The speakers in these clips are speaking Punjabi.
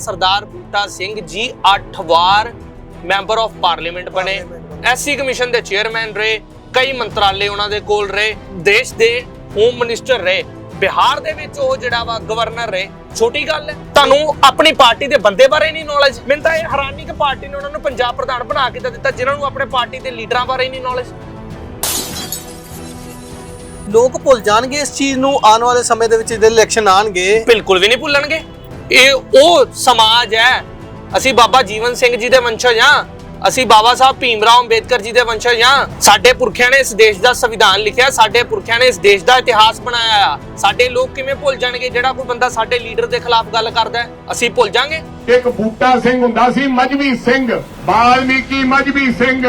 ਸਰਦਾਰ ਬੂਟਾ ਸਿੰਘ ਜੀ 8 ਵਾਰ ਮੈਂਬਰ ਆਫ ਪਾਰਲੀਮੈਂਟ ਬਣੇ। ਐਸਸੀ ਕਮਿਸ਼ਨ ਦੇ ਚੇਅਰਮੈਨ ਰਹੇ ਕਈ ਮੰਤਰਾਲੇ ਉਹਨਾਂ ਦੇ ਕੋਲ ਰਹੇ ਦੇਸ਼ ਦੇ ਹੋਮ ਮਿਨਿਸਟਰ ਰਹੇ। ਬਿਹਾਰ ਦੇ ਵਿੱਚ ਉਹ ਜਿਹੜਾ ਵਾ ਗਵਰਨਰ ਰਹੇ। ਛੋਟੀ ਗੱਲ ਹੈ ਤੁਹਾਨੂੰ ਆਪਣੀ ਪਾਰਟੀ ਦੇ ਬੰਦੇ ਬਾਰੇ ਨਹੀਂ ਨੌਲੇਜ ਮੈਨੂੰ ਤਾਂ ਇਹ ਹੈਰਾਨੀ ਕਿ ਪਾਰਟੀ ਨੇ ਉਹਨਾਂ ਨੂੰ ਪੰਜਾਬ ਪ੍ਰਧਾਨ ਬਣਾ ਕੇ ਤਾਂ ਦਿੱਤਾ ਜਿਨ੍ਹਾਂ ਨੂੰ ਆਪਣੇ ਪਾਰਟੀ ਦੇ ਲੀਡਰਾਂ ਬਾਰੇ ਨਹੀਂ ਨੌਲੇਜ ਲੋਕ ਭੁੱਲ ਜਾਣਗੇ ਇਸ ਚੀਜ਼ ਨੂੰ ਆਉਣ ਵਾਲੇ ਸਮੇਂ ਦੇ ਵਿੱਚ ਜਦੋਂ ਇਲੈਕਸ਼ਨ ਆਣਗੇ ਬਿਲਕੁਲ ਵੀ ਨਹੀਂ ਭੁੱਲਣਗੇ। ਇਹ ਉਹ ਸਮਾਜ ਹੈ। ਅਸੀਂ ਬਾਬਾ ਜੀਵਨ ਸਿੰਘ ਜੀ ਦੇ ਵੰਸ਼ਜ ਹਾਂ। ਅਸੀਂ ਬਾਬਾ ਸਾਹਿਬ ਭੀਮ ਅੰਬੇਦਕਰ ਜੀ ਦੇ ਵੰਸ਼ਜ ਹਾਂ। ਸਾਡੇ ਪੁਰਖਿਆਂ ਨੇ ਇਸ ਦੇਸ਼ ਦਾ ਸੰਵਿਧਾਨ ਲਿਖਿਆ। ਸਾਡੇ ਪੁਰਖਿਆਂ ਨੇ ਇਸ ਦੇਸ਼ ਦਾ ਇਤਿਹਾਸ ਬਣਾਇਆ ਆ। ਸਾਡੇ ਲੋਕ ਕਿਵੇਂ ਭੁੱਲ ਜਾਣਗੇ? ਜਿਹੜਾ ਕੋਈ ਬੰਦਾ ਸਾਡੇ ਲੀਡਰ ਦੇ ਖਿਲਾਫ ਗੱਲ ਕਰਦਾ ਹੈ, ਅਸੀਂ ਭੁੱਲ ਜਾਾਂਗੇ। ਇੱਕ ਬੂਟਾ ਸਿੰਘ ਹੁੰਦਾ ਸੀ ਮਜਬੀ ਸਿੰਘ। ਬਾਲਮੀਕੀ ਮਜਬੀ ਸਿੰਘ।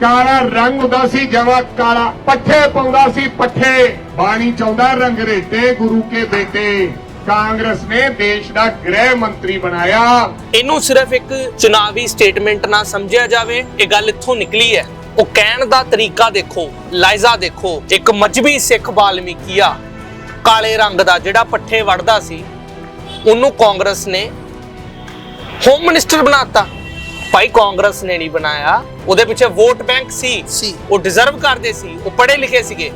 ਕਾਲਾ ਰੰਗ ਹੁੰਦਾ ਸੀ, ਜਮਾ ਕਾਲਾ। ਪੱਠੇ ਪਾਉਂਦਾ ਸੀ, ਪੱਠੇ। ਬਾਣੀ ਚਾਹੁੰਦਾ ਰੰਗਰੇਟੇ ਗੁਰੂ ਕੇ ਬੇਟੇ। ਕਾਂਗਰਸ ਨੇ ਦੇਸ਼ ਦਾ ਗ੍ਰਹਿ ਮੰਤਰੀ ਬਣਾਇਆ। ਇਹਨੂੰ ਸਿਰਫ ਇੱਕ ਚੁਣਾਵੀ ਸਟੇਟਮੈਂਟ ਨਾ ਸਮਝਿਆ ਜਾਵੇ ਇਹ ਗੱਲ ਇੱਥੋਂ ਨਿਕਲੀ ਹੈ। ਉਹ ਕਹਿਣ ਦਾ ਤਰੀਕਾ ਦੇਖੋ ਲਾਇਜ਼ਾ ਦੇਖੋ ਇੱਕ ਮਜਬੀ ਸਿੱਖ ਬਾਲਮੀਕੀ ਆ ਕਾਲੇ ਰੰਗ ਦਾ ਜਿਹੜਾ ਪੱਠੇ ਵੜਦਾ ਸੀ ਉਹਨੂੰ ਕਾਂਗਰਸ ਨੇ ਹੋਮ ਮਿਨਿਸਟਰ ਬਣਾਤਾ। ਭਾਈ ਕਾਂਗਰਸ ਨੇ ਨਹੀਂ ਬਣਾਇਆ ਉਹਦੇ ਪਿੱਛੇ ਵੋਟ ਬੈਂਕ ਸੀ ਸੀ। ਉਹ ਡਿਜ਼ਰਵ ਕਰਦੇ ਸੀ ਉਹ ਪੜ੍ਹੇ ਲਿਖੇ ਸੀਗੇ।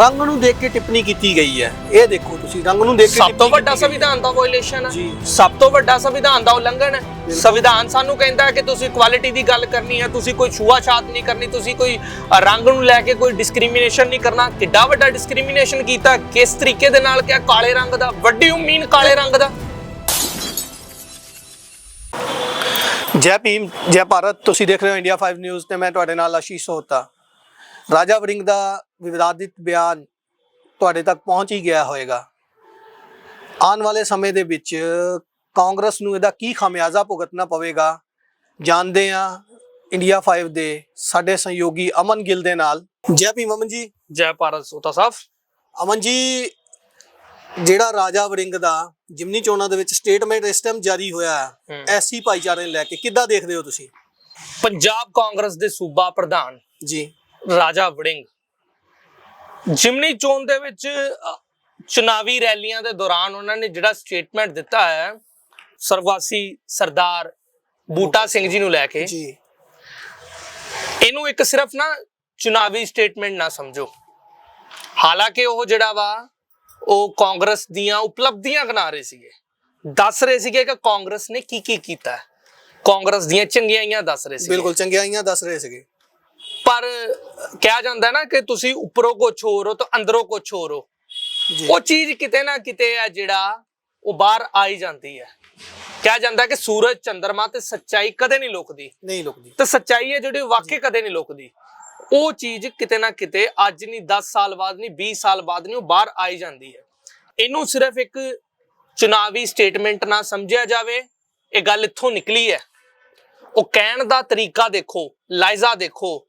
ਰੰਗ ਨੂੰ ਦੇਖ ਕੇ ਟਿੱਪਣੀ ਕੀਤੀ ਗਈ ਹੈ। ਇਹ ਦੇਖੋ ਤੁਸੀਂ ਰੰਗ ਨੂੰ ਦੇਖ ਕੇ ਸਭ ਤੋਂ ਟਿੱਪਣੀ ਵੱਡਾ ਕੀਤੀ ਗਈ ਹੈ। ਸੰਵਿਧਾਨ ਦਾ ਵਾਇਲੇਸ਼ਨ ਹੈ। ਜੀ। ਸਭ ਤੋਂ ਵੱਡਾ ਸੰਵਿਧਾਨ ਦਾ ਉਲੰਘਣ ਹੈ। ਸੰਵਿਧਾਨ ਸਾਨੂੰ ਕਹਿੰਦਾ ਹੈ ਕਿ ਤੁਸੀਂ ਕੁਆਲਿਟੀ ਦੀ ਗੱਲ ਕਰਨੀ ਹੈ ਤੁਸੀਂ ਕੋਈ ਛੂਆ-ਛਾਤ ਨਹੀਂ ਕਰਨੀ ਤੁਸੀਂ ਕੋਈ ਅ, ਰੰਗ ਨੂੰ ਲੈ ਕੇ ਕੋਈ ਡਿਸਕ੍ਰਿਮੀਨੇਸ਼ਨ ਨਹੀਂ ਕਰਨਾ। ਕਿੱਡਾ ਵੱਡਾ ਡਿਸਕ੍ਰਿਮੀਨੇਸ਼ਨ ਕੀਤਾ ਕਿਸ ਤਰੀਕੇ ਦੇ ਨਾਲ ਕਿਹਾ ਕਾਲੇ ਰੰਗ ਦਾ ਵੱਡੀ ਉਮੀਨ ਕਾਲੇ ਰੰਗ ਦਾ। ਜੈ ਭੀਮ ਜੈ ਭਾਰਤ। ਤੁਸੀਂ ਦੇਖ ਰਹੇ ਹੋ ਇੰਡੀਆ 5 ਨਿਊਜ਼ ਤੇ ਮੈਂ ਤੁਹਾਡੇ ਨਾਲ ਆਸ਼ੀਸ਼ ਹੋਤਾ ਰਾਜਾ ਵੜਿੰਗ ਦਾ ਵਿਵਾਦਿਤ ਬਿਆਨ ਤੁਹਾਡੇ ਤੱਕ ਪਹੁੰਚ ਹੀ ਗਿਆ ਹੋਵੇਗਾ ਆਉਣ ਵਾਲੇ ਸਮੇਂ ਦੇ ਵਿੱਚ ਕਾਂਗਰਸ ਨੂੰ ਇਹਦਾ ਕੀ ਖਾਮਿਆਜ਼ਾ ਭੁਗਤਣਾ ਪਵੇਗਾ ਜਾਣਦੇ ਆ ਇੰਡੀਆ 5 ਦੇ ਸਾਡੇ ਸਹਿਯੋਗੀ ਅਮਨ ਗਿੱਲ ਦੇ ਨਾਲ। ਜੈ ਭੀਮ ਅਮਨ ਜੀ। ਜੈ ਭਾਰਤ ਸੋਤਾ ਸਾਹਿਬ ਅਮਨ ਜੀ ਜਿਹੜਾ ਰਾਜਾ ਵੜਿੰਗ ਦਾ ਜਿਮਨੀ ਚੋਣਾਂ ਦੇ ਵਿੱਚ ਸਟੇਟਮੈਂਟ ਇਸ ਟਾਈਮ ਜਾਰੀ ਹੋਇਆ ਹੂੰ। ਐਸੀ ਭਾਈਚਾਰੇ ਲੈ ਕੇ ਕਿੱਦਾਂ ਦੇਖਦੇ ਹੋ ਤੁਸੀਂ? ਪੰਜਾਬ ਕਾਂਗਰਸ ਦੇ ਸੂਬਾ ਪ੍ਰਧਾਨ। ਜੀ। ਰਾਜਾ ਵੜਿੰਗ। ਜਿਮਨੀ ਚੋਣ ਦੇ ਵਿੱਚ ਚੁਣਾਵੀ ਰੈਲੀਆਂ ਦੇ ਦੌਰਾਨ ਉਹਨਾਂ ਨੇ ਜਿਹੜਾ ਸਟੇਟਮੈਂਟ ਦਿੱਤਾ ਹੈ ਸਰਵਾਸੀ ਸਰਦਾਰ ਬੂਟਾ ਸਿੰਘ ਜੀ ਨੂੰ ਲੈ ਕੇ ਜੀ। ਇਹਨੂੰ ਇੱਕ ਸਿਰਫ ਨਾ ਚੁਣਾਵੀ ਸਟੇਟਮੈਂਟ ਨਾ ਸਮਝੋ। ਹਾਲਾਂਕਿ ਉਹ ਜਿਹੜਾ ਵਾ ਉਹ ਕਾਂਗਰਸ ਦੀਆਂ ਉਪਲਬਧੀਆਂ ਗਿਣਾ ਰਹੇ ਸੀਗੇ। ਦੱਸ ਰਹੇ ਸੀਗੇ ਕਿ ਕਾਂਗਰਸ ਨੇ ਕੀ ਕੀ ਕੀਤਾ। ਕਾਂਗਰਸ ਦੀਆਂ ਚੰਗਿਆਈਆਂ ਦੱਸ ਰਹੇ ਸੀਗੇ। ਬਿਲਕੁਲ ਚੰਗਿਆਈਆਂ ਦੱਸ ਰਹੇ ਸੀਗੇ। ਪਰ ਕਿਹਾ ਜਾਂਦਾ ਨਾ ਕਿ ਤੁਸੀਂ ਉੱਪਰੋਂ ਕੁਛ ਹੋਰ ਹੋ ਤਾਂ ਅੰਦਰੋਂ ਕੁਛ ਹੋਰ ਹੋ। ਉਹ ਚੀਜ਼ ਕਿਤੇ ਨਾ ਕਿਤੇ ਹੈ ਜਿਹੜਾ ਉਹ ਬਾਹਰ ਆਈ ਜਾਂਦੀ ਹੈ। ਕਿਹਾ ਜਾਂਦਾ ਕਿ ਸੂਰਜ ਚੰਦਰਮਾ ਤੇ ਸੱਚਾਈ ਕਦੇ ਨਹੀਂ ਲੁਕਦੀ। ਨਹੀਂ ਲੁਕਦੀ। ਤੇ ਸੱਚਾਈ ਹੈ ਜਿਹੜੀ ਵਾਕਈ ਕਦੇ ਨਹੀਂ ਲੁਕਦੀ। ਉਹ ਚੀਜ਼ ਕਿਤੇ ਨਾ ਕਿਤੇ ਅੱਜ ਨਹੀਂ 10 ਸਾਲ ਬਾਅਦ ਨਹੀਂ 20 ਸਾਲ ਬਾਅਦ ਨਹੀਂ ਉਹ ਬਾਹਰ ਆਈ ਜਾਂਦੀ ਹੈ। ਇਹਨੂੰ ਸਿਰਫ ਇੱਕ ਚੁਣਾਵੀ ਸਟੇਟਮੈਂਟ ਨਾ ਸਮਝਿਆ ਜਾਵੇ ਇਹ ਗੱਲ ਇੱਥੋਂ ਨਿਕਲੀ ਹੈ। ਉਹ ਕਹਿਣ ਦਾ ਤਰੀਕਾ ਦੇਖੋ ਲਾਇਜ਼ਾ ਦੇਖੋ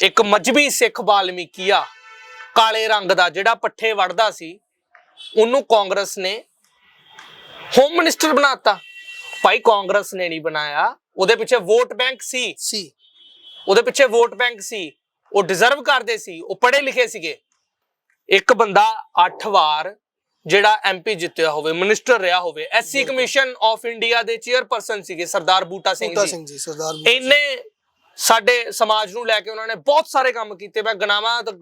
ਇੱਕ ਮਜਬੀ ਸਿੱਖ ਬਾਲਮੀਕੀ ਆ ਕਾਲੇ ਰੰਗ ਦਾ ਜਿਹੜਾ ਪੱਠੇ ਵੜਦਾ ਸੀ ਉਹਨੂੰ ਕਾਂਗਰਸ ਨੇ ਹੋਮ ਮਿਨਿਸਟਰ ਬਣਾਤਾ। ਭਾਈ ਕਾਂਗਰਸ ਨੇ ਨਹੀਂ ਬਣਾਇਆ। ਉਹਦੇ ਪਿੱਛੇ ਵੋਟ ਬੈਂਕ ਸੀ। ਸੀ। ਉਹਦੇ ਪਿੱਛੇ ਵੋਟ ਬੈਂਕ ਸੀ। ਉਹ ਡਿਜ਼ਰਵ ਕਰਦੇ ਸੀ। ਉਹ ਪੜ੍ਹੇ ਲਿਖੇ ਸੀਗੇ। ਇੱਕ ਬੰਦਾ 8 ਵਾਰ ਜਿਹੜਾ ਐਮਪੀ ਜਿੱਤਿਆ ਹੋਵੇ ਮਿਨਿਸਟਰ ਰਿਹਾ ਹੋਵੇ ਐਸਸੀ ਕਮਿਸ਼ਨ ਆਫ ਇੰਡੀਆ ਦੇ ਚੇਅਰਪਰਸਨ ਸੀਗੇ ਸਰਦਾਰ ਬੂਟਾ ਸਿੰਘ ਬੂਟਾ ਜੀ। ਸਿੰਘ ਜੀ ਸਰਦਾਰ ਬੂਟਾ ਇੰਨੇ ਸਾਡੇ ਸਮਾਜ ਨੂੰ ਲੈ ਕੇ ਉਹਨਾਂ ਨੇ ਬਹੁਤ ਸਾਰੇ ਕੰਮ ਕੀਤੇ। ਮੈਂ ਗਨਾਵਾਂ ਤਾਂ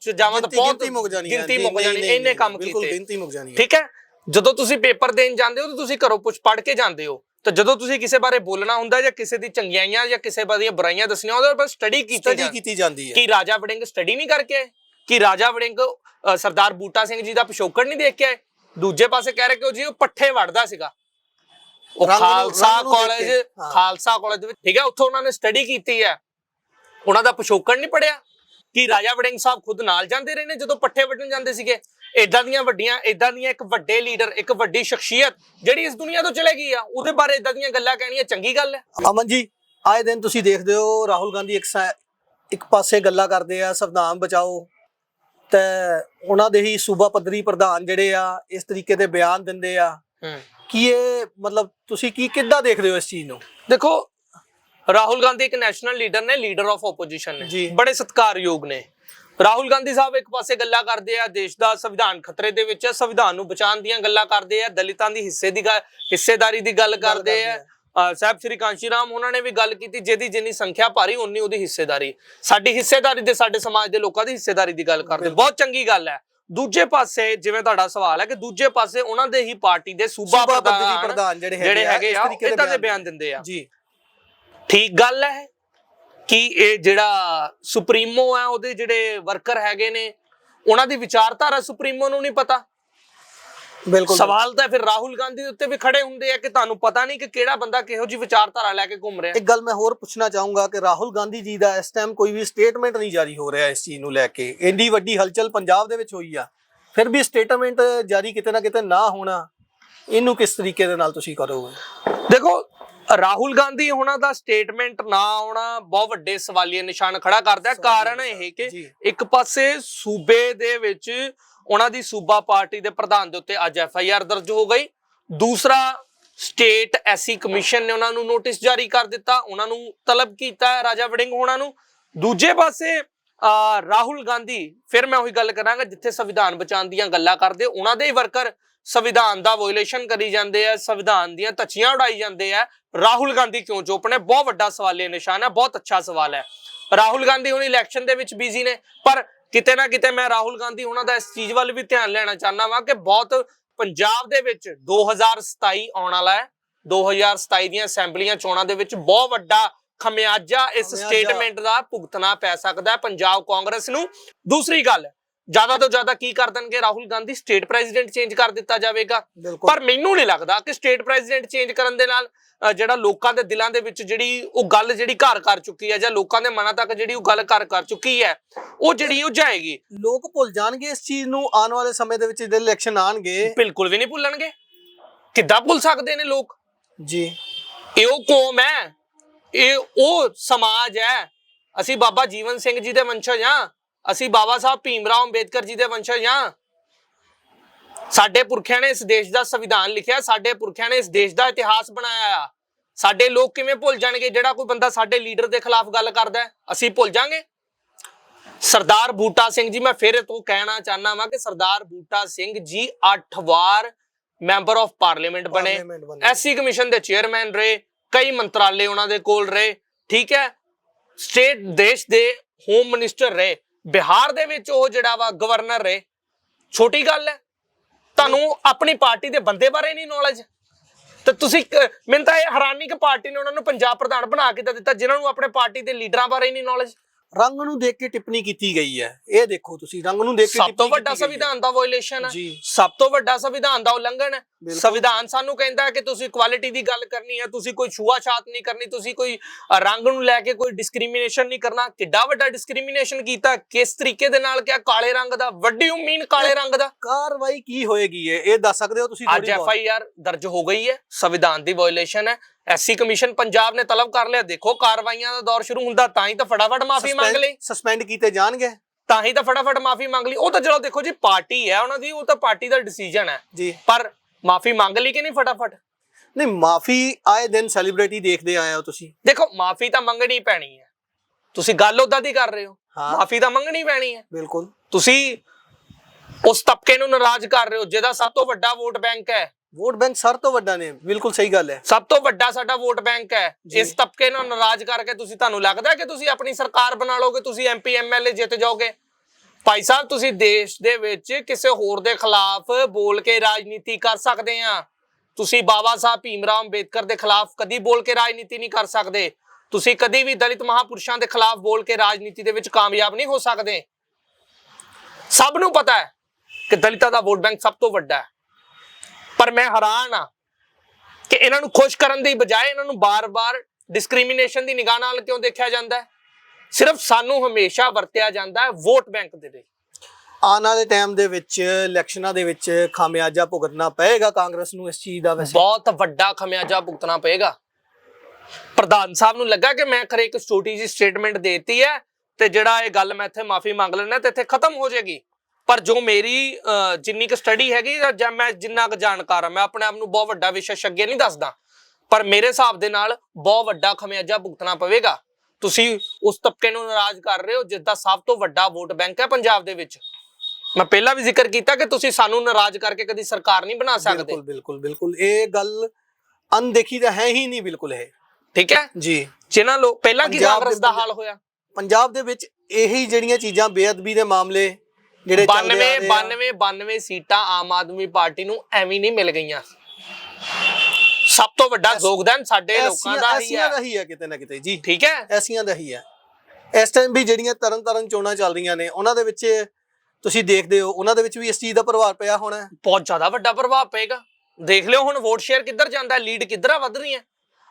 ਚ ਜਾਵਾਂ ਤਾਂ ਬਹੁਤ ਗਿਣਤੀ ਮੁੱਕ ਜਾਣੀ। ਗਿਣਤੀ ਮੁੱਕ ਜਾਣੀ ਇੰਨੇ ਕੰਮ ਬਿਲਕੁਲ ਕੀਤੇ। ਗਿਣਤੀ ਮੁੱਕ ਜਾਣੀ। ਠੀਕ ਹੈ? ਜਦੋਂ ਤੁਸੀਂ ਪੇਪਰ ਦੇਣ ਜਾਂਦੇ ਹੋ ਤਾਂ ਤੁਸੀਂ ਘਰੋਂ ਕੁਝ ਪੜ੍ਹ ਕੇ ਜਾਂਦੇ ਹੋ। ਤਾਂ ਜਦੋਂ ਤੁਸੀਂ ਕਿਸੇ ਬਾਰੇ ਬੋਲਣਾ ਹੁੰਦਾ ਜਾਂ ਕਿਸੇ ਦੀ ਚੰਗਿਆਈਆਂ ਜਾਂ ਕਿਸੇ ਬਾਰੇ ਬੁਰਾਈਆਂ ਦੱਸਣੀਆਂ ਉਹਦੇ ਉੱਪਰ ਸਟੱਡੀ ਕੀਤੀ ਸਟੱਡੀ ਜਾਂਦੀ ਕੀਤੀ ਜਾਂਦੀ ਹੈ। ਕਿ ਰਾਜਾ ਵੜਿੰਗ ਸਟੱਡੀ ਨਹੀਂ ਕਰਕੇ ਆਏ? ਕਿ ਰਾਜਾ ਵੜਿੰਗ ਸਰਦਾਰ ਬੂਟਾ ਸਿੰਘ ਜੀ ਦਾ ਪਿਛੋਕੜ ਨਹੀਂ ਦੇਖ ਕੇ ਆਏ? ਦੂਜੇ ਪਾਸੇ ਕਹਿ ਰਹੇ ਕਿ ਉਹ ਜੀ ਉਹ ਪੱਠੇ ਵੜਦਾ ਸੀਗਾ। ਉਹ ਰੰਗ ਨੂੰ- ਖਾਲਸਾ ਰੰਗ ਨੂੰ ਦੇਖ ਕਾਲਜ ਕੇ, ਹਾਂ। ਖਾਲਸਾ ਕਾਲਜ ਦੇ ਵਿੱਚ ਠੀਕ ਹੈ ਉੱਥੋਂ ਉਹਨਾਂ ਨੇ ਸਟੱਡੀ ਕੀਤੀ ਹੈ। ਉਹਨਾਂ ਦਾ ਪਿਛੋਕੜ ਨਹੀਂ ਪੜਿਆ ਕਿ ਰਾਜਾ ਵੜਿੰਗ ਸਾਹਿਬ ਖੁਦ ਨਾਲ ਜਾਂਦੇ ਰਹੇ ਨੇ ਜਦੋਂ ਪੱਠੇ ਵੱਢਣ ਜਾਂਦੇ ਸੀਗੇ? ਇਦਾਂ ਦੀਆਂ ਵੱਡੀਆਂ ਇਦਾਂ ਦੀਆਂ ਇੱਕ ਵੱਡੇ ਲੀਡਰ ਇੱਕ ਵੱਡੀ ਸ਼ਖਸੀਅਤ ਜਿਹੜੀ ਇਸ ਦੁਨੀਆ ਤੋਂ ਚਲੇ ਗਈ ਆ ਉਹਦੇ ਬਾਰੇ ਇਦਾਂ ਦੀਆਂ ਗੱਲਾਂ ਕਹਿਣੀਆਂ ਚੰਗੀ ਗੱਲ ਹੈ। ਅਮਨ ਜੀ ਆਏ ਦਿਨ ਤੁਸੀਂ ਦੇਖਦੇ ਹੋ ਰਾਹੁਲ ਗਾਂਧੀ ਇੱਕ ਸਾ- ਇੱਕ ਪਾਸੇ ਗੱਲਾਂ ਕਰਦੇ ਆ ਸੰਵਿਧਾਨ ਬਚਾਓ। ਤੇ ਉਹਨਾਂ ਦੇ ਹੀ ਸੂਬਾ ਪੱਧਰੀ ਪ੍ਰਧਾਨ ਜਿਹੜੇ ਆ ਇਸ ਤਰੀਕੇ ਦੇ ਬਿਆਨ ਦਿੰਦੇ ਆ। ਕੀ ਇਹ ਮਤਲਬ ਤੁਸੀਂ ਕੀ ਕਿੱਦਾਂ ਦੇਖਦੇ ਹੋ ਇਸ ਚੀਜ਼ ਨੂੰ? ਦੇਖੋ ਰਾਹੁਲ ਗਾਂਧੀ ਇੱਕ ਨੈਸ਼ਨਲ ਲੀਡਰ ਨੇ ਲੀਡਰ ਆਫ ਆਪੋਜੀਸ਼ਨ। ਨੇ। ਬੜੇ ਸਤਿਕਾਰਯੋਗ ਨੇ। ਰਾਹੁਲ ਗਾਂਧੀ ਸਾਹਿਬ ਇੱਕ ਪਾਸੇ ਗੱਲਾਂ ਕਰਦੇ ਆ ਦੇਸ਼ ਦਾ ਸੰਵਿਧਾਨ ਖਤਰੇ ਦੇ ਵਿੱਚ ਹੈ ਸੰਵਿਧਾਨ ਨੂੰ ਬਚਾਉਣ ਦੀਆਂ ਗੱਲਾਂ ਕਰਦੇ ਆ ਦਲਿਤਾਂ ਦੀ ਹਿੱਸੇ ਦੀ ਹਿੱਸੇਦਾਰੀ ਦੀ ਗੱਲ ਕਰਦੇ ਆ। ਸਾਹਿਬ ਸ਼੍ਰੀ ਕਾਂਸ਼ੀ ਰਾਮ ਉਹਨਾਂ ਨੇ ਵੀ ਗੱਲ ਕੀਤੀ ਜਿਹਦੀ ਜਿੰਨੀ ਸੰਖਿਆ ਭਾਰੀ ਉਨੀ ਉਹਦੀ ਹਿੱਸੇਦਾਰੀ। ਸਾਡੀ ਹਿੱਸੇਦਾਰੀ ਦੇ ਸਾਡੇ ਸਮਾਜ ਦੇ ਲੋਕਾਂ ਦੀ ਹਿੱਸੇਦਾਰੀ ਦੀ ਗੱਲ ਕਰਦੇ। ਬਹੁਤ ਚੰਗੀ ਗੱਲ ਹੈ। ਦੂਜੇ ਪਾਸੇ ਜਿਵੇਂ ਤੁਹਾਡਾ ਸਵਾਲ ਹੈ ਕਿ ਦੂਜੇ ਪਾਸੇ ਉਹਨਾਂ ਦੇ ਹੀ ਪਾਰਟੀ ਦੇ ਸੂਬਾ ਪ੍ਰਧਾਨ ਜਿਹੜੇ ਹੈਗੇ ਆ, ਹੈਗੇ ਇਸ ਆ ਤਰੀਕੇ ਦੇ ਇਦਾਂ ਦੇ ਬਿਆਨ ਦਿੰਦੇ ਆ। ਜੀ। ਠੀਕ ਗੱਲ ਹੈ ਕਿ ਇਹ ਜਿਹੜਾ ਸੁਪਰੀਮੋ ਹੈ ਉਹਦੇ ਜਿਹੜੇ ਵਰਕਰ ਹੈਗੇ ਨੇ ਉਹਨਾਂ ਦੀ ਵਿਚਾਰਧਾਰਾ ਸੁਪਰੀਮੋ ਨੂੰ ਨਹੀਂ ਪਤਾ? ਬਿਲਕੁਲ ਸਵਾਲ ਤਾਂ ਫਿਰ ਰਾਹੁਲ ਗਾਂਧੀ ਦੇ ਉੱਤੇ ਵੀ ਖੜੇ ਹੁੰਦੇ ਆ ਕਿ ਤੁਹਾਨੂੰ ਪਤਾ ਨਹੀਂ ਕਿ ਕਿਹੜਾ ਬੰਦਾ ਕਿਹੋ ਜੀ ਵਿਚਾਰਧਾਰਾ ਲੈ ਕੇ ਘੁੰਮ ਰਿਹਾ। ਇੱਕ ਗੱਲ ਮੈਂ ਹੋਰ ਪੁੱਛਣਾ ਚਾਹੂੰਗਾ ਕਿ ਰਾਹੁਲ ਗਾਂਧੀ ਜੀ ਦਾ ਇਸ ਟਾਈਮ ਕੋਈ ਵੀ ਸਟੇਟਮੈਂਟ ਨਹੀਂ ਜਾਰੀ ਹੋ ਰਿਹਾ ਇਸ ਚੀਜ਼ ਨੂੰ ਲੈ ਕੇ। ਇੰਨੀ ਵੱਡੀ ਹਲਚਲ ਪੰਜਾਬ ਦੇ ਵਿੱਚ ਹੋਈ ਆ। ਫਿਰ ਵੀ ਸਟੇਟਮੈਂਟ ਜਾਰੀ ਕਿਤੇ ਨਾ ਕਿਤੇ ਨਾ ਹੋਣਾ ਇਹਨੂੰ ਕਿਸ ਤਰੀਕੇ ਦੇ ਨਾਲ ਤੁਸੀਂ ਕਰੋਗੇ? ਦੇਖੋ ਰਾਹੁਲ ਗਾਂਧੀ ਉਹਨਾਂ ਦਾ ਸਟੇਟਮੈਂਟ ਨਾ ਆਉਣਾ ਬਹੁਤ ਵੱਡੇ ਸਵਾਲੀਆ ਨਿਸ਼ਾਨ ਖੜਾ ਕਰਦਾ ਹੈ। ਕਾਰਨ ਇਹ ਕਿ। ਇੱਕ ਪਾਸੇ ਸੂਬੇ ਦੇ ਵਿੱਚ ਉਹਨਾਂ ਦੀ ਸੂਬਾ ਪਾਰਟੀ ਦੇ ਪ੍ਰਧਾਨ ਦੇ ਉੱਤੇ ਅੱਜ ਐਫ ਆਈ ਆਰ ਦਰਜ ਹੋ ਗਈ। ਦੂਸਰਾ ਸਟੇਟ ਐਸੀ ਕਮਿਸ਼ਨ ਨੇ ਉਹਨਾਂ ਨੂੰ ਨੋਟਿਸ ਜਾਰੀ ਕਰ ਦਿੱਤਾ। ਉਹਨਾਂ ਨੂੰ ਤਲਬ ਕੀਤਾ ਹੈ ਰਾਜਾ ਵੜਿੰਗ ਹੋਣਾ ਨੂੰ। ਦੂਜੇ ਪਾਸੇ ਰਾਹੁਲ ਗਾਂਧੀ ਫਿਰ ਮੈਂ ਉਹੀ ਗੱਲ ਕਰਾਂਗਾ ਜਿੱਥੇ ਸੰਵਿਧਾਨ ਬਚਾਉਣ ਦੀਆਂ ਗੱਲਾਂ ਕਰਦੇ ਉਹਨਾਂ ਦੇ ਹੀ ਵਰਕਰ ਸੰਵਿਧਾਨ ਦਾ ਵਾਇਓਲੇਸ਼ਨ ਕਰੀ ਜਾਂਦੇ ਆ ਸੰਵਿਧਾਨ ਦੀਆਂ ਧੱਚੀਆਂ ਉਡਾਈ ਜਾਂਦੇ ਆ। ਰਾਹੁਲ ਗਾਂਧੀ ਕਿਉਂ ਚੁੱਪ ਨੇ? ਬਹੁਤ ਵੱਡਾ ਸਵਾਲੀਆ ਨਿਸ਼ਾਨ ਹੈ ਬਹੁਤ ਅੱਛਾ ਸਵਾਲ ਹੈ। ਰਾਹੁਲ ਗਾਂਧੀ ਹੁਣ ਇਲੈਕਸ਼ਨ ਦੇ ਵਿੱਚ ਬਿਜ਼ੀ ਨੇ ਪਰ ਕਿਤੇ ਨਾ ਕਿਤੇ ਮੈਂ ਰਾਹੁਲ ਗਾਂਧੀ ਉਹਨਾਂ ਦਾ ਇਸ ਚੀਜ਼ ਵੱਲ ਵੀ ਧਿਆਨ ਲੈਣਾ ਚਾਹੁੰਦਾ ਵਾਂ ਕਿ ਬਹੁਤ ਪੰਜਾਬ ਦੇ ਵਿੱਚ 2027 ਆਉਣ ਵਾਲਾ ਹੈ। 2027 ਦੀਆਂ ਅਸੈਂਬਲੀਆਂ ਚੋਣਾਂ ਦੇ ਵਿੱਚ ਬਹੁਤ ਵੱਡਾ ਖਮਿਆਜਾ ਇਸ। ਸਟੇਟਮੈਂਟ ਦਾ ਭੁਗਤਣਾ ਪੈ ਸਕਦਾ ਹੈ ਪੰਜਾਬ ਕਾਂਗਰਸ ਨੂੰ। ਦੂਸਰੀ ਗੱਲ ਜ਼ਿਆਦਾ ਤੋਂ ਜ਼ਿਆਦਾ ਕੀ ਕਰ ਦੇਣਗੇ? Rahul Gandhi state president change ਕਰ ਦਿੱਤਾ ਜਾਵੇਗਾ। ਪਰ ਮੈਨੂੰ ਨਹੀਂ ਲੱਗਦਾ ਕਿ ਸਟੇਟ ਪ੍ਰੈਜ਼ੀਡੈਂਟ ਚੇਂਜ ਕਰਨ ਦੇ ਨਾਲ ਜਿਹੜਾ ਲੋਕਾਂ ਦੇ ਦਿਲਾਂ ਦੇ ਵਿੱਚ ਜਿਹੜੀ ਉਹ ਗੱਲ ਜਿਹੜੀ ਘਰ ਕਰ ਚੁੱਕੀ ਹੈ ਜਾਂ ਲੋਕਾਂ ਦੇ ਮਨਾਂ ਤੱਕ ਜਿਹੜੀ ਉਹ ਗੱਲ ਘਰ ਕਰ ਚੁੱਕੀ ਹੈ ਉਹ ਜਿਹੜੀ ਉਹ ਜਾਏਗੀ। ਲੋਕ ਭੁੱਲ ਜਾਣਗੇ ਇਸ ਚੀਜ਼ ਨੂੰ ਆਉਣ ਵਾਲੇ ਸਮੇਂ ਦੇ ਵਿੱਚ ਜਦੋਂ ਇਲੈਕਸ਼ਨ ਆਣਗੇ ਬਿਲਕੁਲ ਵੀ ਨਹੀਂ ਭੁੱਲਣਗੇ। ਕਿੱਦਾਂ ਭੁੱਲ ਸਕਦੇ ਨੇ ਲੋਕ? ਜੀ। ਇਹ ਉਹ ਕੌਮ ਹੈ। ਇਹ ਉਹ ਸਮਾਜ ਹੈ। ਅਸੀਂ ਬਾਬਾ ਜੀਵਨ ਸਿੰਘ ਜੀ ਦੇ ਵੰਸ਼ਜ ਹਾਂ। ਅਸੀਂ ਬਾਬਾ ਸਾਹਿਬ ਭੀਮ ਰਾਓ ਅੰਬੇਦਕਰ ਜੀ ਦੇ ਵੰਸ਼ਜ ਹਾਂ। ਸਾਡੇ ਪੁਰਖਿਆਂ ਨੇ ਇਸ ਦੇਸ਼ ਦਾ ਸੰਵਿਧਾਨ ਲਿਖਿਆ ਸਾਡੇ ਪੁਰਖਿਆਂ ਨੇ ਇਸ ਦੇਸ਼ ਦਾ ਇਤਿਹਾਸ ਬਣਾਇਆ ਆ। ਸਾਡੇ ਲੋਕ ਕਿਵੇਂ ਭੁੱਲ ਜਾਣਗੇ ਜਿਹੜਾ ਕੋਈ ਬੰਦਾ ਸਾਡੇ ਲੀਡਰ ਦੇ ਖਿਲਾਫ ਗੱਲ ਕਰਦਾ ਅਸੀਂ ਭੁੱਲ ਜਾਾਂਗੇ? ਸਰਦਾਰ ਬੂਟਾ ਸਿੰਘ ਜੀ ਮੈਂ ਫਿਰ ਤੋਂ ਕਹਿਣਾ ਚਾਹਨਾ ਵਾਂ ਕਿ ਸਰਦਾਰ ਬੂਟਾ ਸਿੰਘ ਜੀ 8 ਵਾਰ ਮੈਂਬਰ ਆਫ ਪਾਰਲੀਮੈਂਟ ਬਣੇ। ਪਾਰਲੀਮੈਂਟ ਬਣੇ। ਐਸਸੀ ਕਮਿਸ਼ਨ ਦੇ ਚੇਅਰਮੈਨ ਰਹੇ ਕਈ ਮੰਤਰਾਲੇ ਉਹਨਾਂ ਦੇ ਕੋਲ ਰਹੇ ਠੀਕ ਹੈ? ਸਟੇਟ ਦੇਸ਼ ਦੇ ਹੋਮ ਮਿਨਿਸਟਰ ਰਹੇ। ਬਿਹਾਰ ਦੇ ਵਿੱਚ ਉਹ ਜਿਹੜਾ ਵਾ ਗਵਰਨਰ ਰਹੇ। ਛੋਟੀ ਗੱਲ ਹੈ, ਤੁਹਾਨੂੰ ਆਪਣੀ ਪਾਰਟੀ ਦੇ ਬੰਦੇ ਬਾਰੇ ਨਹੀਂ ਨੌਲੇਜ ਤੇ ਤੁਸੀਂ ਮੈਨੂੰ ਤਾਂ ਇਹ ਹੈਰਾਨੀ ਕਿ ਪਾਰਟੀ ਨੇ ਉਹਨਾਂ ਨੂੰ ਪੰਜਾਬ ਪ੍ਰਧਾਨ ਬਣਾ ਕੇ ਤਾਂ ਦਿੱਤਾ, ਜਿਨ੍ਹਾਂ ਨੂੰ ਆਪਣੇ ਪਾਰਟੀ ਦੇ ਲੀਡਰਾਂ ਬਾਰੇ ਹੀ ਨਹੀਂ ਨੌਲੇਜ ਰੰਗ ਨੂੰ ਦੇਖ ਕੇ ਟਿੱਪਣੀ ਕੀਤੀ ਗਈ ਹੈ। ਇਹ ਦੇਖੋ ਤੁਸੀਂ ਰੰਗ ਨੂੰ ਦੇਖ ਕੇ ਸਭ ਤੋਂ ਵੱਡਾ। ਸੰਵਿਧਾਨ ਦਾ ਵਾਇਓਲੇਸ਼ਨ ਹੈ। ਸਭ ਤੋਂ ਵੱਡਾ ਸੰਵਿਧਾਨ ਦਾ ਉਲੰਘਣ ਹੈ। ਸੰਵਿਧਾਨ ਸਾਨੂੰ ਕਹਿੰਦਾ ਹੈ ਕਿ ਤੁਸੀਂ ਕੁਆਲਿਟੀ ਦੀ ਗੱਲ ਕਰਨੀ ਹੈ ਤੁਸੀਂ ਕੋਈ ਛੂਆ-ਛਾਤ ਨਹੀਂ ਕਰਨੀ ਤੁਸੀਂ ਕੋਈ ਰੰਗ ਨੂੰ ਲੈ ਕੇ ਕੋਈ ਡਿਸਕ੍ਰਿਮੀਨੇਸ਼ਨ ਨਹੀਂ ਕਰਨਾ। ਕਿੱਡਾ ਵੱਡਾ ਡਿਸਕ੍ਰਿਮੀਨੇਸ਼ਨ ਕੀਤਾ ਕਿਸ ਤਰੀਕੇ ਦੇ ਨਾਲ ਕਿਹਾ ਕਾਲੇ ਰੰਗ ਦਾ? ਵੱਡੀ ਉਮੀਨ ਕਾਲੇ ਰੰਗ ਦਾ। ਕਾਰਵਾਈ ਕੀ ਹੋਏਗੀ ਇਹ? ਦੱਸ ਸਕਦੇ ਹੋ ਤੁਸੀਂ ਅੱਜ ਐਫ? ਆਈ ਆਰ ਦਰਜ ਹੋ ਗਈ ਹੈ। ਸੰਵਿਧਾਨ ਦੀ ਵਾਇਓਲੇਸ਼ਨ ਹੈ। ਐਸਸੀ ਕਮਿਸ਼ਨ ਪੰਜਾਬ ਨੇ ਤਲਬ ਕਰ ਲਿਆ। ਦੇਖੋ ਕਾਰਵਾਈਆਂ ਦਾ ਦੌਰ ਸ਼ੁਰੂ ਹੁੰਦਾ ਤਾਂ ਹੀ ਤਾਂ ਫਟਾਫਟ ਮਾਫੀ ਮੰਗ ਲਈ। ਸਸਪੈਂਡ ਕੀਤੇ ਜਾਣਗੇ? ਤਾਂ ਹੀ ਤਾਂ ਫਟਾਫਟ ਮਾਫੀ ਮੰਗ ਲਈ। ਉਹ ਤਾਂ ਚਲੋ ਦੇਖੋ ਜੀ ਪਾਰਟੀ ਹੈ ਉਹਨਾਂ ਦੀ ਉਹ ਤਾਂ ਪਾਰਟੀ ਦਾ ਡਿਸੀਜਨ ਹੈ। ਜੀ। ਪਰ ਮਾਫੀ ਮੰਗ ਲਈ ਕਿ ਨਹੀਂ ਫਟਾਫਟ? ਨਹੀਂ ਮਾਫੀ ਆਏ ਦਿਨ ਸੈਲੀਬ੍ਰਿਟੀ ਦੇਖਦੇ ਆਏ ਹੋ ਤੁਸੀਂ। ਦੇਖੋ ਮਾਫੀ ਤਾਂ ਮੰਗਣੀ ਪੈਣੀ ਹੈ। ਤੁਸੀਂ ਗੱਲ ਉਦਾਂ ਦੀ ਕਰ ਰਹੇ ਹੋ। ਹਾਂ। ਮਾਫੀ ਤਾਂ ਮੰਗਣੀ ਪੈਣੀ ਹੈ। ਬਿਲਕੁਲ। ਤੁਸੀਂ ਉਸ ਤਬਕੇ ਨੂੰ ਨਾਰਾਜ਼ ਕਰ ਰਹੇ ਹੋ ਜਿਹਦਾ ਸਭ ਤੋਂ ਵੱਡਾ ਵੋਟ ਬੈਂਕ ਹੈ। ਵੋਟ ਬੈਂਕ ਸਰ ਤੋਂ ਵੱਡਾ ਨੇ ਬਿਲਕੁਲ ਸਹੀ ਗੱਲ ਹੈ। ਸਭ ਤੋਂ ਵੱਡਾ ਸਾਡਾ ਵੋਟ ਬੈਂਕ ਹੈ। ਇਸ ਤਬਕੇ ਨੂੰ ਨਾਰਾਜ਼ ਕਰਕੇ ਤੁਸੀਂ ਤੁਹਾਨੂੰ ਲੱਗਦਾ ਕਿ ਤੁਸੀਂ ਆਪਣੀ ਸਰਕਾਰ ਬਣਾ ਲਓਗੇ ਤੁਸੀਂ ਐਮਪੀ ਐਮਐਲਏ ਜਿੱਤ ਜਾਓਗੇ? ਭਾਈ ਸਾਹਿਬ ਤੁਸੀਂ ਦੇਸ਼ ਦੇ ਵਿੱਚ ਕਿਸੇ ਹੋਰ ਦੇ ਖਿਲਾਫ ਬੋਲ ਕੇ ਰਾਜਨੀਤੀ ਕਰ ਸਕਦੇ ਆ ਤੁਸੀਂ ਬਾਬਾ ਸਾਹਿਬ ਭੀਮ ਰਾਓ ਅੰਬੇਦਕਰ ਦੇ ਖਿਲਾਫ ਕਦੀ ਬੋਲ ਕੇ ਰਾਜਨੀਤੀ ਨਹੀਂ ਕਰ ਸਕਦੇ। ਤੁਸੀਂ ਕਦੀ ਵੀ ਦਲਿਤ ਮਹਾਪੁਰਸ਼ਾਂ ਦੇ ਖਿਲਾਫ ਬੋਲ ਕੇ ਰਾਜਨੀਤੀ ਦੇ ਵਿੱਚ ਕਾਮਯਾਬ ਨਹੀਂ ਹੋ ਸਕਦੇ। ਸਭ ਨੂੰ ਪਤਾ ਹੈ ਕਿ ਦਲਿਤਾਂ ਦਾ ਵੋਟ ਬੈਂਕ ਸਭ ਤੋਂ ਵੱਡਾ ਹੈ। ਪਰ ਮੈਂ ਹੈਰਾਨ ਆ ਕਿ ਇਹਨਾਂ ਨੂੰ ਖੁਸ਼ ਕਰਨ ਦੀ ਬਜਾਏ ਇਹਨਾਂ ਨੂੰ ਬਾਰ-ਬਾਰ ਡਿਸਕ੍ਰਿਮੀਨੇਸ਼ਨ ਦੀ ਨਿਗਾਹ ਨਾਲ ਕਿਉਂ ਦੇਖਿਆ ਜਾਂਦਾ ਹੈ? ਸਿਰਫ ਸਾਨੂੰ ਹਮੇਸ਼ਾ ਵਰਤਿਆ ਜਾਂਦਾ ਹੈ ਵੋਟ ਬੈਂਕ ਦੇ ਲਈ। ਆਉਣ ਵਾਲੇ ਟਾਈਮ ਦੇ ਵਿੱਚ ਇਲੈਕਸ਼ਨਾਂ ਦੇ ਵਿੱਚ ਖਾਮਿਆਜਾ ਭੁਗਤਣਾ ਪਏਗਾ ਕਾਂਗਰਸ ਨੂੰ ਇਸ ਚੀਜ਼ ਦਾ ਵੈਸੇ। ਬਹੁਤ ਵੱਡਾ ਖਮਿਆਜਾ ਭੁਗਤਣਾ ਪਏਗਾ। ਪ੍ਰਧਾਨ ਸਾਹਿਬ ਨੂੰ ਲੱਗਾ ਕਿ ਮੈਂ ਖਰੇ ਇੱਕ ਛੋਟੀ ਜੀ ਸਟੇਟਮੈਂਟ ਦੇਤੀ ਹੈ ਤੇ ਜਿਹੜਾ ਇਹ ਗੱਲ ਮੈਂ ਇੱਥੇ ਮਾਫੀ ਮੰਗ ਲੈਣਾ ਤੇ ਇੱਥੇ ਖਤਮ ਹੋ ਜਾਏਗੀ। ਪਰ ਜੋ ਮੇਰੀ ਜਿੰਨੀ ਕੁ ਸਟੱਡੀ ਹੈਗੀ ਜਾਂ ਮੈਂ ਜਿੰਨਾ ਕੁ ਜਾਣਕਾਰ ਹਾਂ ਮੈਂ ਆਪਣੇ ਆਪ ਨੂੰ ਬਹੁਤ ਵੱਡਾ ਵਿਸ਼ੇਸ਼ੱਗ ਨਹੀਂ ਦੱਸਦਾ। ਪਰ ਮੇਰੇ ਹਿਸਾਬ ਦੇ ਨਾਲ ਬਹੁਤ ਵੱਡਾ ਖਮਿਆਜਾ ਭੁਗਤਣਾ ਪਵੇਗਾ। ਤੁਸੀਂ ਉਸ ਤਬਕੇ ਨੂੰ ਨਾਰਾਜ਼ ਕਰ ਰਹੇ ਹੋ ਜਿਸ ਦਾ ਸਭ ਤੋਂ ਵੱਡਾ ਵੋਟ ਬੈਂਕ ਹੈ ਪੰਜਾਬ ਦੇ ਵਿੱਚ। ਮੈਂ ਪਹਿਲਾਂ ਵੀ ਜ਼ਿਕਰ ਕੀਤਾ ਕਿ ਤੁਸੀਂ ਸਾਨੂੰ ਨਾਰਾਜ਼ ਕਰਕੇ ਕਦੀ ਸਰਕਾਰ ਨਹੀਂ ਬਣਾ ਸਕਦੇ। ਬਿਲਕੁਲ ਬਿਲਕੁਲ ਬਿਲਕੁਲ। ਇਹ ਗੱਲ ਅਣਦੇਖੀ ਤਾਂ ਹੈ ਹੀ ਨਹੀਂ ਬਿਲਕੁਲ ਇਹ। ਠੀਕ ਹੈ? ਜੀ। ਜਿਨ੍ਹਾਂ ਲੋਕ ਪਹਿਲਾਂ ਕੀ ਕਾਂਗਰਸ ਦਾ ਹਾਲ ਹੋਇਆ? ਪੰਜਾਬ ਦੇ ਵਿੱਚ ਇਹੀ ਜਿਹੜੀਆਂ ਚੀਜ਼ਾਂ ਬੇਅਦਬੀ ਦੇ ਮਾਮਲੇ ਜਿਹੜੇ ਚੱਲਦੇ 92 ਆ ਰਹੇ ਆ। 92 92 ਸੀਟਾਂ ਆਮ ਆਦਮੀ ਪਾਰਟੀ ਨੂੰ ਐਵੇਂ ਨਹੀਂ ਮਿਲ ਗਈਆਂ। ਸਭ ਤੋਂ ਵੱਡਾ ਯੋਗਦਾਨ ਸਾਡੇ ਲੋਕਾਂ ਦਾ ਹੀ ਐਸੀਆਂ ਦਾ ਹੈ ਹੀ ਹੈ ਕਿਤੇ ਨਾ ਕਿਤੇ ਜੀ। ਠੀਕ ਹੈ? ਐਸੀਆਂ ਦਾ ਹੀ ਹੈ। ਇਸ ਟਾਈਮ ਵੀ ਜਿਹੜੀਆਂ ਤਰਨ ਤਾਰਨ ਚੋਣਾਂ ਚੱਲ ਰਹੀਆਂ ਨੇ ਉਹਨਾਂ ਦੇ ਵਿੱਚ ਤੁਸੀਂ ਦੇਖਦੇ ਹੋ ਉਹਨਾਂ ਦੇ ਵਿੱਚ ਵੀ ਇਸ ਚੀਜ਼ ਦਾ ਪ੍ਰਭਾਵ ਪਿਆ ਹੋਣਾ ਬਹੁਤ ਜ਼ਿਆਦਾ ਵੱਡਾ ਪ੍ਰਭਾਵ ਪਏਗਾ। ਦੇਖ ਲਿਓ ਹੁਣ ਵੋਟ ਸ਼ੇਅਰ ਕਿੱਧਰ ਜਾਂਦਾ ਹੈ ਲੀਡ ਕਿੱਧਰ ਵੱਧ ਰਹੀ ਹੈ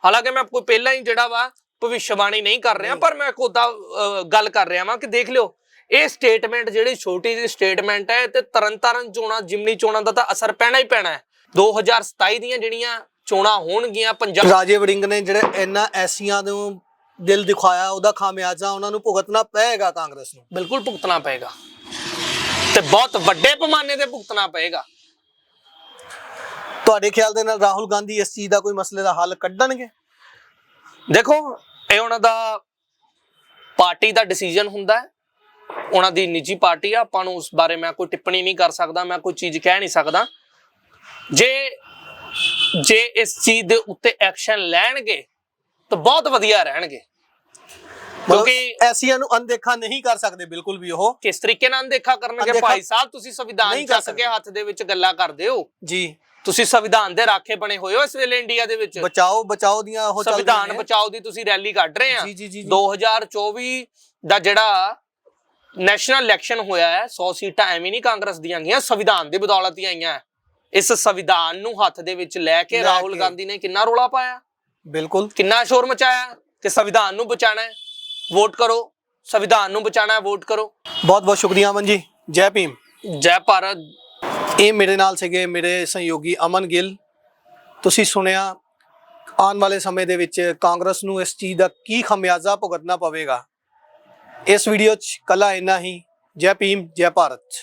ਹਾਲਾਂਕਿ ਮੈਂ ਕੋਈ ਪਹਿਲਾਂ ਹੀ ਜਿਹੜਾ ਵਾ ਭਵਿੱਖਬਾਣੀ ਨਹੀਂ ਕਰ ਰਿਹਾ। ਪਰ ਮੈਂ ਕੋਦਾ ਗੱਲ ਕਰ ਰਿਹਾ ਵਾਂ ਕਿ ਦੇਖ ਲਿਓ ਇਹ ਸਟੇਟਮੈਂਟ ਜਿਹੜੀ ਛੋਟੀ ਜਿਹੀ ਸਟੇਟਮੈਂਟ ਹੈ ਤੇ ਤਰਨਤਾਰਨ ਚੋਣਾਂ ਜਿਮਨੀ ਚੋਣਾਂ ਦਾ ਤਾਂ ਅਸਰ ਪੈਣਾ ਹੀ ਪੈਣਾ ਹੈ। 2027 ਦੀਆਂ ਜਿਹੜੀਆਂ ਚੋਣਾਂ ਹੋਣਗੀਆਂ ਪੰਜਾਬ ਰਾਜੇ ਵੜਿੰਗ ਨੇ ਜਿਹੜੇ ਇੰਨਾ ਐਸੀਆਂ ਨੂੰ ਦਿਲ ਦਿਖਾਇਆ ਉਹਦਾ ਖਾਮਿਆਜ਼ਾ ਉਹਨਾਂ ਨੂੰ ਭੁਗਤਣਾ ਪਏਗਾ ਕਾਂਗਰਸ ਨੂੰ। ਬਿਲਕੁਲ ਭੁਗਤਣਾ ਪਏਗਾ। ਤੇ ਬਹੁਤ ਵੱਡੇ ਪੈਮਾਨੇ ਤੇ ਭੁਗਤਣਾ ਪਏਗਾ। ਤੁਹਾਡੇ ਖਿਆਲ ਦੇ ਨਾਲ ਰਾਹੁਲ ਗਾਂਧੀ ਇਸ ਚੀਜ਼ ਦਾ ਕੋਈ ਮਸਲੇ ਦਾ ਹੱਲ ਕੱਢਣਗੇ? ਦੇਖੋ ਇਹ ਉਹਨਾਂ ਦਾ ਪਾਰਟੀ ਦਾ ਡਿਸੀਜਨ ਹੁੰਦਾ ਹੈ। ਉਹਨਾਂ ਦੀ ਨਿੱਜੀ ਪਾਰਟੀ ਆ ਆਪਾਂ ਨੂੰ ਉਸ ਬਾਰੇ ਮੈਂ ਕੋਈ ਟਿੱਪਣੀ ਨਹੀਂ ਕਰ ਸਕਦਾ ਮੈਂ ਕੋਈ ਚੀਜ਼ ਕਹਿ ਨਹੀਂ ਸਕਦਾ। ਜੇ ਜੇ ਇਸ ਚੀਜ਼ ਦੇ ਉੱਤੇ ਐਕਸ਼ਨ ਲੈਣਗੇ ਤਾਂ ਬਹੁਤ ਵਧੀਆ ਰਹਿਣਗੇ। ਕਿਉਂਕਿ ਐਸੀਆਂ ਨੂੰ ਅਣਦੇਖਾ ਨਹੀਂ ਕਰ ਸਕਦੇ ਬਿਲਕੁਲ ਵੀ ਉਹ। ਕਿਸ ਤਰੀਕੇ ਨਾਲ ਦੇਖਾ ਕਰਨਗੇ? ਭਾਈ ਸਾਹਿਬ ਤੁਸੀਂ ਸੰਵਿਧਾਨ ਚੱਕ ਕੇ ਹੱਥ ਦੇ ਵਿੱਚ ਗੱਲਾਂ ਕਰਦੇ ਹੋ। ਜੀ। ਤੁਸੀਂ ਸੰਵਿਧਾਨ ਦੇ ਰਾਖੇ ਬਣੇ ਹੋਏ ਹੋ ਇਸ ਵੇਲੇ ਇੰਡੀਆ ਦੇ ਵਿੱਚ। ਬਚਾਓ ਬਚਾਓ ਦੀਆਂ ਉਹ ਚੱਲ ਸੰਵਿਧਾਨ। ਬਚਾਓ ਦੀ ਤੁਸੀਂ ਰੈਲੀ ਕੱਢ ਰਹੇ ਆ। ਜੀ ਜੀ ਜੀ ਜੀ। 2024 ਦਾ ਜਿਹੜਾ ਨੈਸ਼ਨਲ ਇਲੈਕਸ਼ਨ ਹੋਇਆ ਹੈ 100 ਸੀਟਾਂ ਐਵੇਂ ਨਹੀਂ ਕਾਂਗਰਸ ਦੀਆਂ ਗਈਆਂ ਸੰਵਿਧਾਨ ਦੀ ਬਦੌਲਤ ਹੀ ਆਈਆਂ। ਇਸ ਸੰਵਿਧਾਨ ਨੂੰ ਹੱਥ ਦੇ ਵਿੱਚ ਲੈ ਕੇ ਰਾਹੁਲ। ਗਾਂਧੀ ਨੇ ਕਿੰਨਾ ਰੋਲਾ ਪਾਇਆ? ਬਿਲਕੁਲ। ਕਿੰਨਾ ਸ਼ੋਰ ਮਚਾਇਆ ਕਿ ਸੰਵਿਧਾਨ ਨੂੰ ਬਚਾਣਾ ਹੈ? ਵੋਟ ਕਰੋ। ਸੰਵਿਧਾਨ ਨੂੰ ਬਚਾਣਾ ਹੈ ਵੋਟ ਕਰੋ। ਬਹੁਤ ਬਹੁਤ ਸ਼ੁਕਰੀਆ ਅਮਨ ਜੀ। ਜੈ ਭੀਮ। ਜੈ ਭਾਰਤ। ਇਹ ਮੇਰੇ ਨਾਲ ਸੀਗੇ ਮੇਰੇ ਸਹਿਯੋਗੀ ਅਮਨ ਗਿੱਲ। ਤੁਸੀਂ ਸੁਣਿਆ ਆਉਣ ਵਾਲੇ ਸਮੇਂ ਦੇ ਵਿੱਚ ਕਾਂਗਰਸ ਨੂੰ ਇਸ ਚੀਜ਼ ਦਾ ਕੀ ਖਮਿਆਜ਼ਾ ਭੁਗਤਣਾ ਪਵੇਗਾ? ਇਸ ਵੀਡੀਓ 'ਚ ਕੱਲਾ ਇੰਨਾ ਹੀ। ਜੈ ਭੀਮ ਜੈ ਭਾਰਤ।